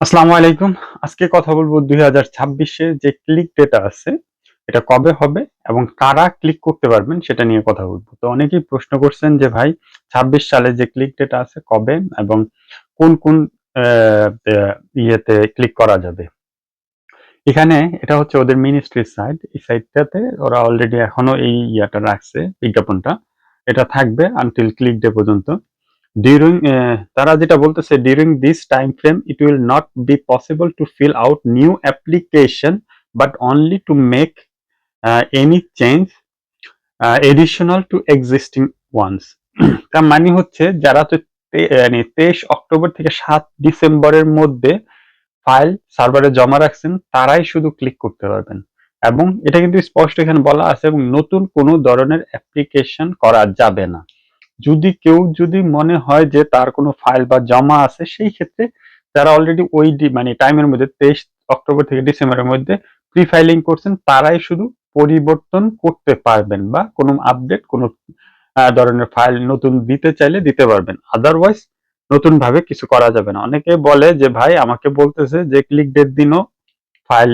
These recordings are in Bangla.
আসসালামু আলাইকুম। আজকে কথা বলব দুই হাজার ছাব্বিশে যে ক্লিক ডেটা আছে, এটা কবে হবে এবং কারা ক্লিক করতে পারবেন সেটা নিয়ে কথা বলব। তো অনেকেই প্রশ্ন করছেন যে ভাই, ছাব্বিশ সালে যে ক্লিক ডেটা আছে কবে এবং কোন কোন ইয়েতে ক্লিক করা যাবে? এখানে এটা হচ্ছে ওদের মিনিস্ট্রির সাইট এই সাইটটাতে ওরা অলরেডি এখনও এই ইয়াটা রাখছে, বিজ্ঞাপনটা। এটা থাকবে আনটিল ক্লিক ডে পর্যন্ত। ডিউরিং তারা যেটা বলতেছে during this time frame it will not be possible to fill out new application but only to make any change additional to existing once তার মানে হচ্ছে, যারা তো মানে তেইশ অক্টোবর থেকে সাত ডিসেম্বরের মধ্যে ফাইল সার্ভারে জমা রাখছেন, তারাই শুধু ক্লিক করতে পারবেন। এবং এটা কিন্তু স্পষ্ট এখানে বলা আছে, এবং নতুন কোনো ধরনের অ্যাপ্লিকেশন করা যাবে না। যদি কেউ যদি মনে হয় যে তার কোনো ফাইল বা জমা আছে, সেই ক্ষেত্রে যারা অলরেডি ওই মানে টাইমের মধ্যে তেইশ অক্টোবর থেকে ডিসেম্বরের মধ্যে প্রি ফাইলিং করছেন, তারাই শুধু পরিবর্তন করতে পারবেন বা কোনো আপডেট কোনো ধরনের ফাইল নতুন দিতে চাইলে দিতে পারবেন। আদারওয়াইজ নতুন ভাবে কিছু করা যাবে না। অনেকে বলে যে, ভাই, আমাকে বলতেছে যে ক্লিক ডেট দিনও ফাইল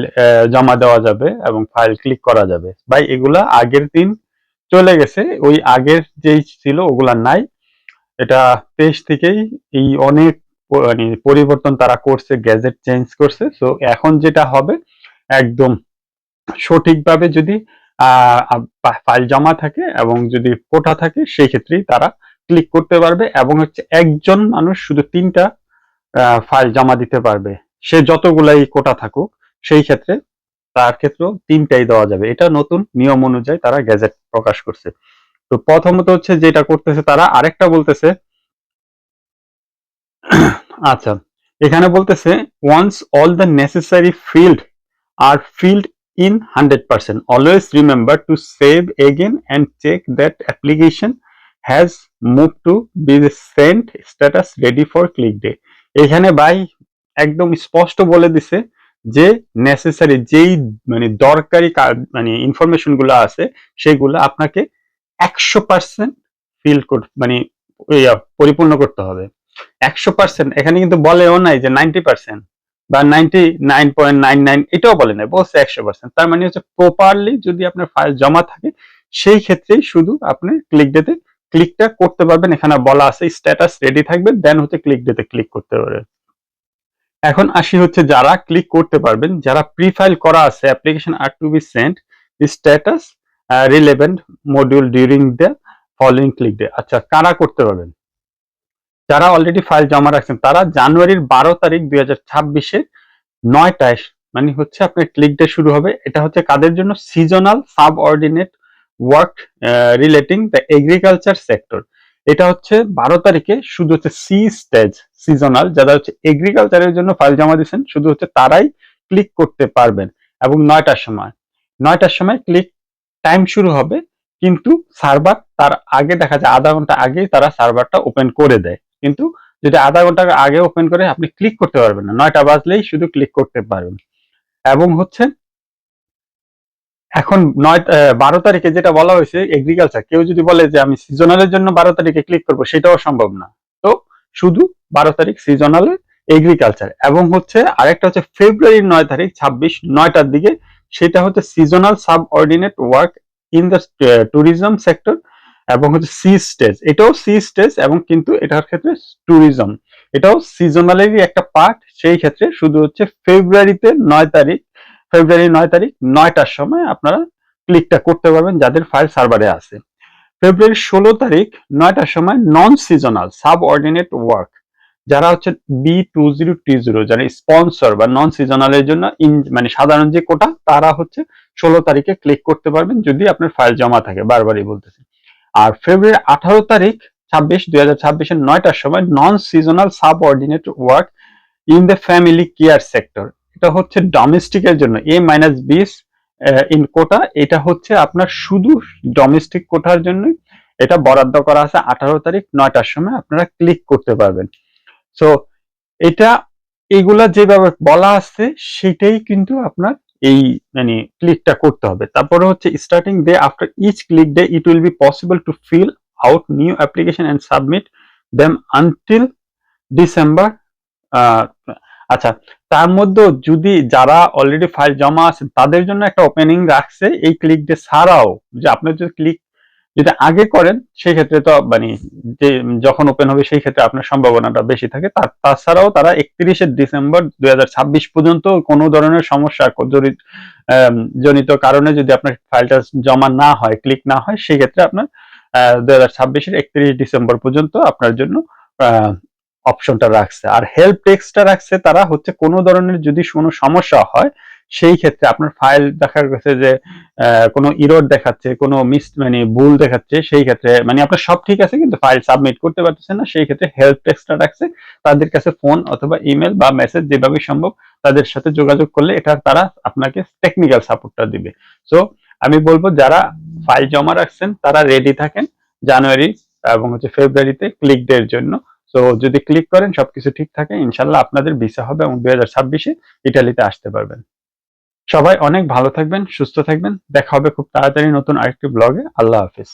জমা দেওয়া যাবে এবং ফাইল ক্লিক করা যাবে। ভাই, এগুলা আগের দিন চলে গেছে। ওই আগের যেই ছিল, ওগুলা নাই। এটা তেইশ থেকেই এই অনেক মানে পরিবর্তন তারা করছে, গ্যাজেট চেঞ্জ করছে। সো এখন যেটা হবে, একদম সঠিকভাবে যদি ফাইল জমা থাকে এবং যদি কোটা থাকে, সেই ক্ষেত্রেই তারা ক্লিক করতে পারবে এবং হচ্ছে একজন মানুষ শুধু তিনটা ফাইল জমা দিতে পারবে। সে যতগুলাই কোটা থাকুক, সেই ক্ষেত্রে তার ক্ষেত্রেও তিনটাই দেওয়া যাবে এটা নতুন নিয়ম অনুযায়ী তারা গ্যাজেট প্রকাশ করছে তো প্রথমত হচ্ছে যেটা করতেছে তারা, আরেকটা বলতেছে আচ্ছা এখানে বলতেছে once all the necessary field R field in 100%. Always remember to save again and check that application has move to be sent status ready for click day এখানে ভাই একদম স্পষ্ট বলে দিছে যে নেসেসারি যেই মানে দরকারি মানে ইনফরমেশনগুলো আছে, সেগুলো আপনাকে একশো পার্সেন্ট ফিল মানে পরিপূর্ণ করতে হবে। একশো পার্সেন্ট এখানে কিন্তু বলেও নাই যে নাইনটি পার্সেন্ট বা ninety nine point nine nine এটাও বলে নাই, বলছে একশো পার্সেন্ট তার মানে হচ্ছে প্রপারলি যদি আপনার ফাইল জমা থাকে, সেই ক্ষেত্রেই শুধু আপনি ক্লিক ডেতে ক্লিকটা করতে পারবেন। এখানে বলা আছে স্ট্যাটাস রেডি থাকবে দেন হচ্ছে ক্লিক ডেতে ক্লিক করতে পারবেন এখন আসি হচ্ছে যারা ক্লিক করতে পারবেন, যারা প্রি ফাইল করা আছে application R to be sent status relevant module during the following click day আচ্ছা কারা করতে পারবেন? যারা অলরেডি ফাইল জমা রাখছেন, তারা জানুয়ারির বারো তারিখ দুই হাজার ছাব্বিশে নয়টায় মানে হচ্ছে আপনার ক্লিক ডে শুরু হবে। এটা হচ্ছে কাদের জন্য? Seasonal subordinate work relating the agriculture sector এটা হচ্ছে বারো তারিখে, শুধু হচ্ছে সি স্টেজ সিজনাল যারা হচ্ছে এগ্রিকালচারের জন্য ফাইল জমা দিচ্ছেন শুধু হচ্ছে তারাই ক্লিক করতে পারবেন। এবং নয়টার সময় নয়টার সময় ক্লিক টাইম শুরু হবে, কিন্তু সার্ভার তার আগে দেখা যায়, আধা ঘণ্টা আগেই তারা সার্ভারটা ওপেন করে দেয়। কিন্তু যদি আধা ঘণ্টা আগে ওপেন করে, আপনি ক্লিক করতে পারবেন না। নয়টা বাজলেই শুধু ক্লিক করতে পারবেন। এবং হচ্ছে এখন নয় বারো তারিখে যেটা বলা হয়েছে এগ্রিকালচার কেউ যদি বলে যে আমি সিজনালের জন্য বারো তারিখে ক্লিক করব, সেটাও সম্ভব না। তো শুধু বারো তারিখ সিজনালে এগ্রিকালচার এবং হচ্ছে আরেকটা হচ্ছে ফেব্রুয়ারির নয় তারিখ, ছাব্বিশ, নয়টার দিকে, সেটা হচ্ছে seasonal subordinate work in the tourism sector এবং হচ্ছে সি স্টেজ এটাও সি স্টেজ এবং কিন্তু এটার ক্ষেত্রে ট্যুরিজম এটাও সিজনালেরই একটা পার্ট সেই ক্ষেত্রে শুধু হচ্ছে ফেব্রুয়ারিতে নয় তারিখ ফেব্রুয়ারি নয় তারিখ, নয়টার সময় আপনারা ক্লিকটা করতে পারবেন যাদের ফাইল সার্ভারে আছে। ফেব্রুয়ারি ষোলো তারিখ, নয়টার সময় non seasonal subordinate work যারা হচ্ছে B two zero T zero যারা স্পন্সর বা নন সিজনালের জন্য ইন মানে সাধারণ যে কোটা, তারা হচ্ছে ষোলো তারিখে ক্লিক করতে পারবেন যদি আপনার ফাইল জমা থাকে, বারবারই বলতেছি। আর ফেব্রুয়ারি আঠারো তারিখ, ছাব্বিশ, দুই হাজার ছাব্বিশের নয়টার সময় non seasonal subordinate work in the family care sector এটা হচ্ছে ডোমেস্টিকের জন্য এ মাইনাস বিস ইন কোটা এটা হচ্ছে আপনার শুধু ডোমেস্টিক কোটার জন্য এটা বরাদ্দ করা আছে আঠারো তারিখ নয়টার সময়, আপনারা ক্লিক করতে পারবেন। সো এটা, এগুলা যেভাবে বলা আছে, সেটাই কিন্তু আপনার এই মানে ক্লিকটা করতে হবে। তারপরে হচ্ছে starting day after each click day it will be possible to fill out new application and submit them until December আচ্ছা তার মধ্যে যদি যারা অলরেডি ফাইল জমা আছে, তাদের জন্য একটা ওপেনিং রাখছে এই ক্লিক ডে ছাড়াও, যে আপনি যদি ক্লিক যদি আগে করেন সেই ক্ষেত্রে তো মানে যে যখন ওপেন হবে সেই ক্ষেত্রে আপনার সম্ভাবনাটা বেশি থাকে। তার তাছাড়াও তারা একত্রিশে ডিসেম্বর দুই হাজার ছাব্বিশ পর্যন্ত কোনো ধরনের সমস্যা জনিত কারণে যদি আপনার ফাইলটা জমা না হয় ক্লিক না হয় সেই ক্ষেত্রে আপনার দুই হাজার ছাব্বিশের একত্রিশ ডিসেম্বর পর্যন্ত আপনার জন্য অপশনটা রাখছে। আর হেল্প টেক্সটটা রাখছে তারা হচ্ছে কোনো ধরনের যদি কোনো সমস্যা হয়, সেই ক্ষেত্রে আপনার ফাইল দেখা গেছে যে কোনো ইরোড দেখাচ্ছে, কোনো মিস মানে ভুল দেখাচ্ছে, সেই ক্ষেত্রে মানে আপনার সব ঠিক আছে কিন্তু ফাইল সাবমিট করতে পারতেছেন না, সেই ক্ষেত্রে হেল্প টেক্সটটা রাখছে। তাদের কাছে ফোন অথবা ইমেল বা মেসেজ যেভাবে সম্ভব তাদের সাথে যোগাযোগ করলে এটা তারা আপনাকে টেকনিক্যাল সাপোর্টটা দিবে। সো আমি বলব যারা ফাইল জমা রাখছেন তারা রেডি থাকেন জানুয়ারি এবং হচ্ছে ফেব্রুয়ারিতে ক্লিক ডে এর জন্য। সো যদি ক্লিক করেন, সবকিছু ঠিক থাকে, ইনশাল্লাহ আপনাদের ভিসা হবে এবং দুই হাজার ছাব্বিশে ইটালিতে আসতে পারবেন। সবাই অনেক ভালো থাকবেন, সুস্থ থাকবেন। দেখা হবে খুব তাড়াতাড়ি নতুন আরেকটি ব্লগে আল্লাহ হাফিজ।